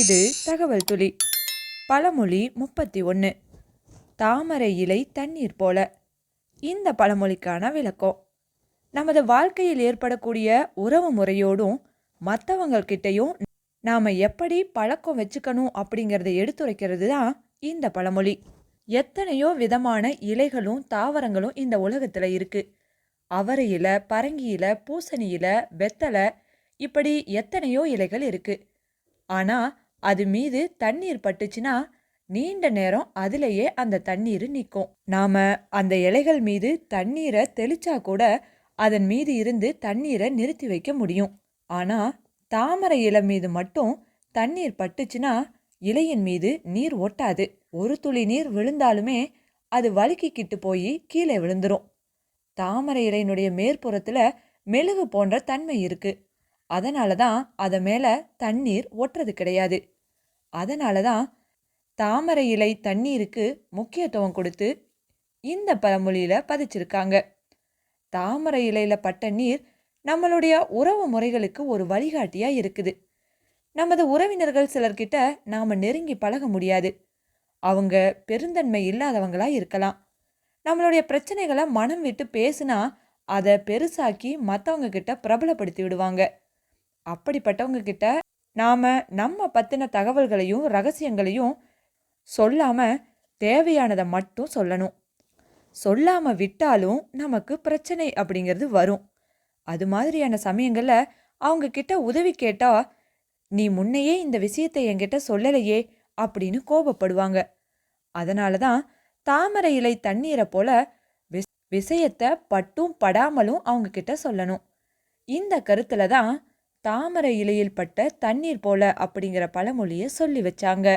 இது தகவல் துளி. பழமொழி முப்பத்தி ஒன்று தாமரை இலை தண்ணீர் போல. இந்த பழமொழிக்கான விளக்கம். நமது வாழ்க்கையில் ஏற்படக்கூடிய உறவு முறையோடும் மற்றவங்கக்கிட்டையும் நாம் எப்படி பழக்கம் வச்சுக்கணும் அப்படிங்கிறத எடுத்துரைக்கிறது தான் இந்த பழமொழி. எத்தனையோ விதமான இலைகளும் தாவரங்களும் இந்த உலகத்தில் இருக்குது அவரையில் பரங்கியில் பூசணியில் வெத்தலை இப்படி எத்தனையோ இலைகள் இருக்குது ஆனால் அது மீது தண்ணீர் பட்டுச்சுன்னா நீண்ட நேரம் அதிலேயே அந்த தண்ணீர் நிற்கும் நாம் அந்த இலைகள் மீது தண்ணீரை தெளிச்சா கூட அதன் மீது இருந்து தண்ணீரை நிறுத்தி வைக்க முடியும். ஆனால் தாமரை இலை மீது மட்டும் தண்ணீர் பட்டுச்சுன்னா இலையின் மீது நீர் ஒட்டாது. ஒரு துளி நீர் விழுந்தாலுமே அது வழுக்கிக்கிட்டு போய் கீழே விழுந்துரும். தாமரை இலையினுடைய மேற்புறத்தில் மெழுகு போன்ற தன்மை இருக்கு. அதனால தான் அதை மேலே தண்ணீர் ஒட்டுறது கிடையாது. அதனால தான் தாமரை இலை தண்ணீருக்கு முக்கியத்துவம் கொடுத்து இந்த பழமொழியில் பதிச்சிருக்காங்க. தாமரை இலையில் பட்ட நீர் நம்மளுடைய உறவு முறைகளுக்கு ஒரு வழிகாட்டியாக இருக்குது. நமது உறவினர்கள் சிலர்கிட்ட நாம் நெருங்கி பழக முடியாது. அவங்க பெருந்தன்மை இல்லாதவங்களா இருக்கலாம். நம்மளுடைய பிரச்சனைகளை மனம் விட்டு பேசுனா அதை பெருசாக்கி மற்றவங்க கிட்ட பிரபலப்படுத்தி விடுவாங்க. அப்படிப்பட்டவங்க கிட்ட நாம் நம்ம பற்றின தகவல்களையும் ரகசியங்களையும் சொல்லாமல் தேவையானதை மட்டும் சொல்லணும். சொல்லாமல் விட்டாலும் நமக்கு பிரச்சனை அப்படிங்கிறது வரும். அது மாதிரியான சமயங்களில் அவங்க கிட்ட உதவி கேட்டால் நீ முன்னையே இந்த விஷயத்தை என்கிட்ட சொல்லலையே அப்படின்னு கோபப்படுவாங்க. அதனால தான் தாமரை இலை தண்ணீரை போல விஷயத்தை பட்டும் படாமலும் அவங்க கிட்ட சொல்லணும். இந்த கருத்துல தான் தாமரை இலையில் பட்ட தண்ணீர் போல அப்படிங்கிற பழமொழியை சொல்லி வச்சாங்க.